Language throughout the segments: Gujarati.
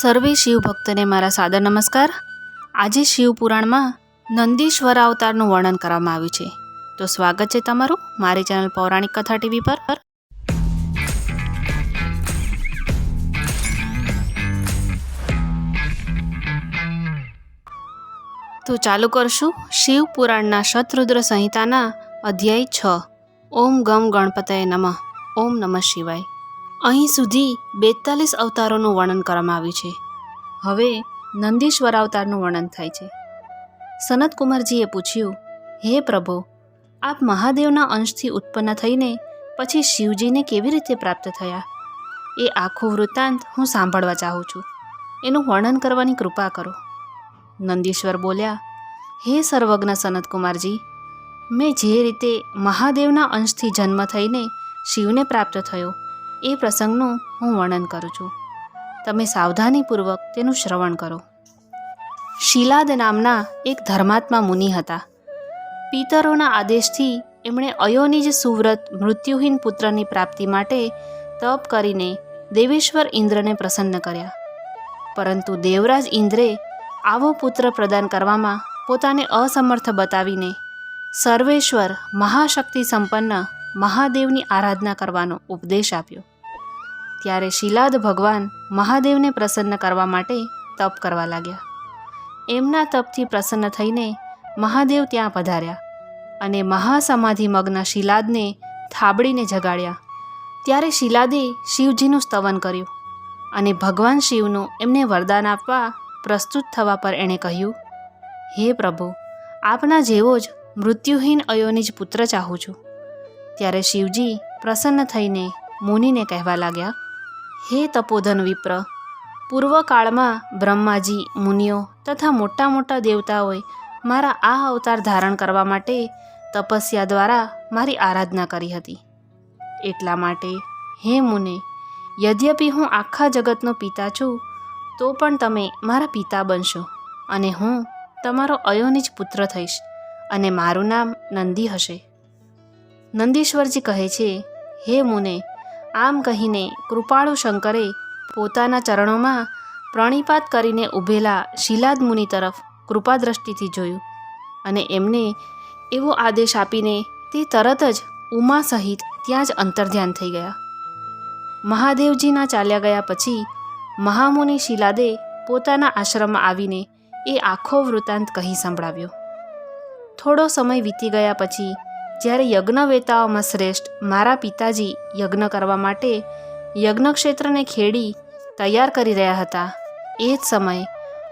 સર્વે શિવ ભક્તને મારા સાદર નમસ્કાર. આજે શિવ પુરાણમાં નંદીશ્વર અવતારનું વર્ણન કરવામાં આવ્યું છે. તો સ્વાગત છે તમારું મારી ચેનલ પૌરાણિક કથા ટીવી પર. તો ચાલુ કરશું શિવ પુરાણના શતરુદ્ર સંહિતાના અધ્યાય છ. ઓમ ગમ ગણપતય નમઃ. ઓમ નમઃ શિવાય. અહીં સુધી બેતાલીસ અવતારોનું વર્ણન કરવામાં આવ્યું છે. હવે નંદીશ્વર અવતારનું વર્ણન થાય છે. સનતકુમારજીએ પૂછ્યું, હે પ્રભુ, આપ મહાદેવના અંશથી ઉત્પન્ન થઈને પછી શિવજીને કેવી રીતે પ્રાપ્ત થયા? એ આખું વૃત્તાંત હું સાંભળવા ચાહું છું. એનું વર્ણન કરવાની કૃપા કરો. નંદીશ્વર બોલ્યા, હે સર્વજ્ઞ સનતકુમારજી, મેં જે રીતે મહાદેવના અંશથી જન્મ થઈને શિવને પ્રાપ્ત થયો એ પ્રસંગનું હું વર્ણન કરું છું. તમે સાવધાનીપૂર્વક તેનું શ્રવણ કરો. શિલાદ નામના એક ધર્માત્મા મુનિ હતા. પિતરોના આદેશથી એમણે અયોનિજ સુવ્રત મૃત્યુહીન પુત્રની પ્રાપ્તિ માટે તપ કરીને દેવેશ્વર ઇન્દ્રને પ્રસન્ન કર્યા. પરંતુ દેવરાજ ઇન્દ્રે આવો પુત્ર પ્રદાન કરવામાં પોતાને અસમર્થ બતાવીને સર્વેશ્વર મહાશક્તિ સંપન્ન મહાદેવની આરાધના કરવાનો ઉપદેશ આપ્યો. ત્યારે શિલાદ ભગવાન મહાદેવને પ્રસન્ન કરવા માટે તપ કરવા લાગ્યા. એમના તપથી પ્રસન્ન થઈને મહાદેવ ત્યાં પધાર્યા અને મહાસમાધિ મગ્ન શિલાદને થાબડીને જગાડ્યા. ત્યારે શિલાદે શિવજીનું સ્તવન કર્યું અને ભગવાન શિવનું એમને વરદાન આપવા પ્રસ્તુત થવા પર એણે કહ્યું, હે પ્રભુ, આપના જેવો જ મૃત્યુહીન અયોની જ પુત્ર ચાહું છું. ત્યારે શિવજી પ્રસન્ન થઈને મુનિને કહેવા લાગ્યા હે તપોધન વિપ્ર, પૂર્વકાળમાં બ્રહ્માજી, મુનિઓ તથા મોટા મોટા દેવતાઓએ મારા આ અવતાર ધારણ કરવા માટે તપસ્યા દ્વારા મારી આરાધના કરી હતી. એટલા માટે, હે મુને, યદ્યપિ હું આખા જગતનો પિતા છું, તો પણ તમે મારા પિતા બનશો અને હું તમારો અયોનિજ પુત્ર થઈશ અને મારું નામ નંદી હશે. નંદીશ્વરજી કહે છે, હે મુને આમ કહીને કૃપાળુ શંકરે પોતાના ચરણોમાં પ્રણિપાત કરીને ઊભેલા શિલાદ મુનિ તરફ કૃપાદ્રષ્ટિથી જોયું અને એમને એવો આદેશ આપીને તે તરત જ ઉમા સહિત ત્યાં જ અંતર્ધ્યાન થઈ ગયા. મહાદેવજીના ચાલ્યા ગયા પછી મહામુનિ શિલાદે પોતાના આશ્રમમાં આવીને એ આખો વૃત્તાંત કહી સંભળાવ્યો. થોડો સમય વીતી ગયા પછી જ્યારે યજ્ઞવેતાઓમાં શ્રેષ્ઠ મારા પિતાજી યજ્ઞ કરવા માટે યજ્ઞક્ષેત્રને ખેડી તૈયાર કરી રહ્યા હતા, એ જ સમયે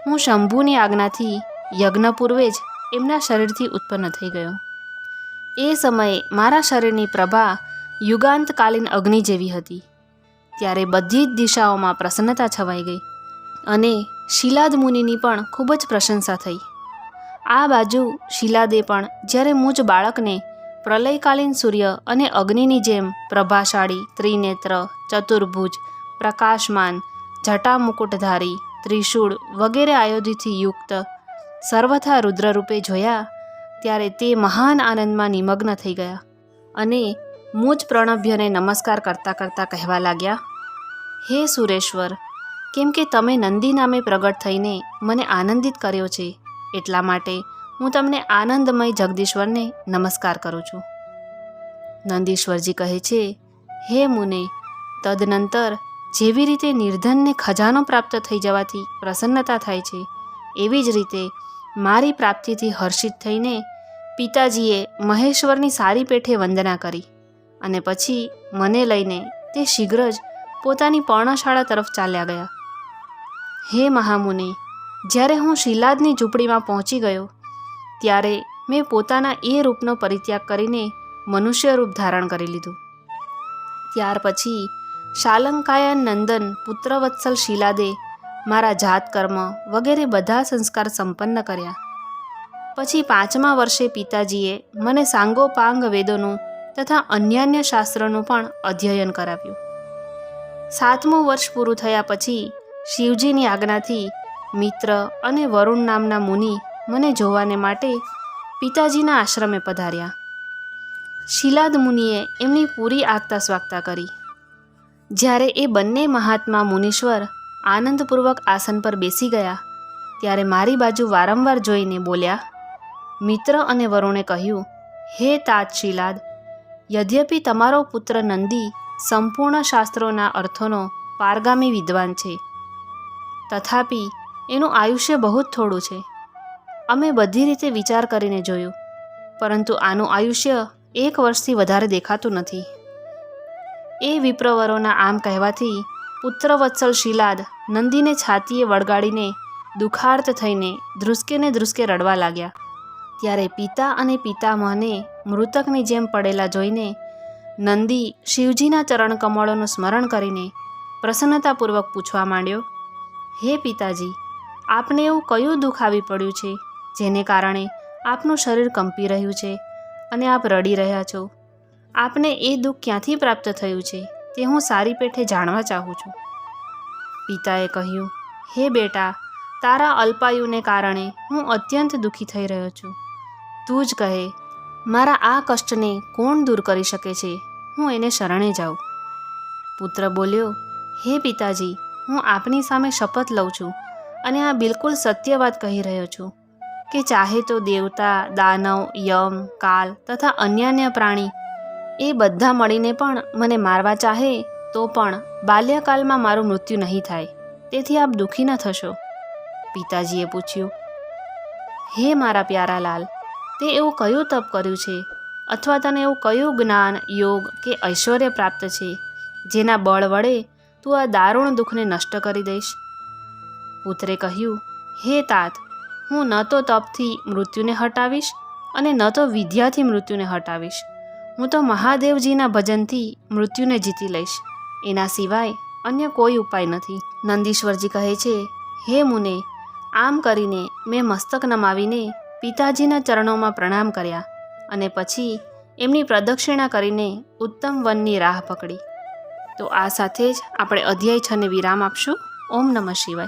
હું શંભુની આજ્ઞાથી યજ્ઞ પૂર્વે જ એમના શરીરથી ઉત્પન્ન થઈ ગયો. એ સમયે મારા શરીરની પ્રભા યુગાંતકાલીન અગ્નિ જેવી હતી. ત્યારે બધી જ દિશાઓમાં પ્રસન્નતા છવાઈ ગઈ અને શિલાદ મુનિની પણ ખૂબ જ પ્રશંસા થઈ. આ બાજુ શિલાદે પણ જ્યારે મુજ બાળકને પ્રલયકાલીન સૂર્ય અને અગ્નિની જેમ પ્રભાશાળી, ત્રિનેત્ર, ચતુર્ભુજ, પ્રકાશમાન જટા મુકુટધારી ત્રિશૂળ વગેરે આયોધ્યથી યુક્ત સર્વથા રુદ્રરૂપે જોયા ત્યારે તે મહાન આનંદમાં નિમગ્ન થઈ ગયા અને મુજ પ્રણભ્યને નમસ્કાર કરતાં કરતાં કહેવા લાગ્યા, હે સુરેશ્વર, કેમ કે તમે નંદી નામે પ્રગટ થઈને મને આનંદિત કર્યો છે, એટલા માટે હું તમને આનંદમય જગદીશ્વરને નમસ્કાર કરું છું. નંદીશ્વરજી કહે છે, હે મુને, તદનંતર જેવી રીતે નિર્ધનને ખજાનો પ્રાપ્ત થઈ જવાથી પ્રસન્નતા થાય છે, એવી જ રીતે મારી પ્રાપ્તિથી હર્ષિત થઈને પિતાજીએ મહેશ્વરની સારી પેઠે વંદના કરી અને પછી મને લઈને તે શીઘ્ર જ પોતાની પર્ણશાળા તરફ ચાલ્યા ગયા. હે મહામુનિ, જ્યારે હું શિલાદની ઝૂંપડીમાં પહોંચી ગયો ત્યારે મેં પોતાના એ રૂપનો પરિત્યાગ કરીને મનુષ્ય રૂપ ધારણ કરી લીધું. ત્યાર પછી શાલંકાયન નંદન પુત્રવત્સલ શિલાદે મારા જાત કર્મ વગેરે બધા સંસ્કાર સંપન્ન કર્યા. પછી પાંચમા વર્ષે પિતાજીએ મને સાંગોપાંગ વેદોનું તથા અન્યાન્ય શાસ્ત્રનું પણ અધ્યયન કરાવ્યું. સાતમું વર્ષ પૂરું થયા પછી શિવજીની આજ્ઞાથી મિત્ર અને વરુણ નામના મુનિ મને જોવાને માટે પિતાજીના આશ્રમે પધાર્યા. શિલાદ મુનિએ એમની પૂરી આગતા સ્વાગતા કરી. જ્યારે એ બંને મહાત્મા મુનીશ્વર આનંદપૂર્વક આસન પર બેસી ગયા, ત્યારે મારી બાજુ વારંવાર જોઈને બોલ્યા, મિત્ર અને વરુણે કહ્યું, હે તાજ શિલાદ, યદ્યપિ તમારો પુત્ર નંદી સંપૂર્ણ શાસ્ત્રોના અર્થોનો પારગામી વિદ્વાન છે. તથાપિ એનું આયુષ્ય બહુ જ થોડું છે. અમે બધી રીતે વિચાર કરીને જોયું, પરંતુ આનું આયુષ્ય એક વર્ષથી વધારે દેખાતું નથી. એ વિપ્રવરોના આમ કહેવાથી પુત્રવત્સલ શિલાદ નંદીને છાતીએ વળગાડીને દુખાર્ત થઈને ધ્રુસકેને ધ્રુસકે રડવા લાગ્યા. ત્યારે પિતા અને પિતામહને મૃતકની જેમ પડેલા જોઈને નંદી શિવજીના ચરણ કમળોનું સ્મરણ કરીને પ્રસન્નતાપૂર્વક પૂછવા માંડ્યો, હે પિતાજી, આપને એવું કયું દુઃખ આવી પડ્યું છે? જેને કારણે આપનું શરીર કંપી રહ્યું છે અને આપ રડી રહ્યા છો. આપને એ દુઃખ ક્યાંથી પ્રાપ્ત થયું છે તે હું સારી પેઠે જાણવા ચાહું છું. પિતાએ કહ્યું, હે બેટા, તારા અલ્પાયુને કારણે હું અત્યંત દુઃખી થઈ રહ્યો છું. તું જ કહે, મારા આ કષ્ટને કોણ દૂર કરી શકે છે? હું એને શરણે જાઉં. પુત્ર બોલ્યો, હે પિતાજી, હું આપની સામે શપથ લઉં છું અને આ બિલકુલ સત્ય વાત કહી રહ્યો છું. કે ચાહે તો દેવતા, દાનવ, યમ, કાલ તથા અન્ય અન્ય પ્રાણી, એ બધા મળીને પણ મને મારવા ચાહે, તો પણ બાલ્યકાલમાં મારું મૃત્યુ નહીં થાય. તેથી આપ દુઃખી ન થશો. પિતાજીએ પૂછ્યું, હે મારા પ્યારા લાલ, તે એવું કયું તપ કર્યું છે? અથવા તને એવું કયું જ્ઞાન, યોગ કે ઐશ્વર્ય પ્રાપ્ત છે, જેના બળ વડે તું આ દારૂણ દુઃખને નષ્ટ કરી દઈશ? પુત્રે કહ્યું, હે તાત હું ન તો તપથી મૃત્યુને હટાવીશ અને ન તો વિદ્યાથી મૃત્યુને હટાવીશ. હું તો મહાદેવજીના ભજનથી મૃત્યુને જીતી લઈશ. એના સિવાય અન્ય કોઈ ઉપાય નથી. નંદીશ્વરજી કહે છે, હે મુને, આમ કરીને મેં મસ્તક નમાવીને પિતાજીના ચરણોમાં પ્રણામ કર્યા અને પછી એમની પ્રદક્ષિણા કરીને ઉત્તમ વનની રાહ પકડી. તો આ સાથે જ આપણે અધ્યાય છને વિરામ આપશું. ઓમ નમઃ શિવાય.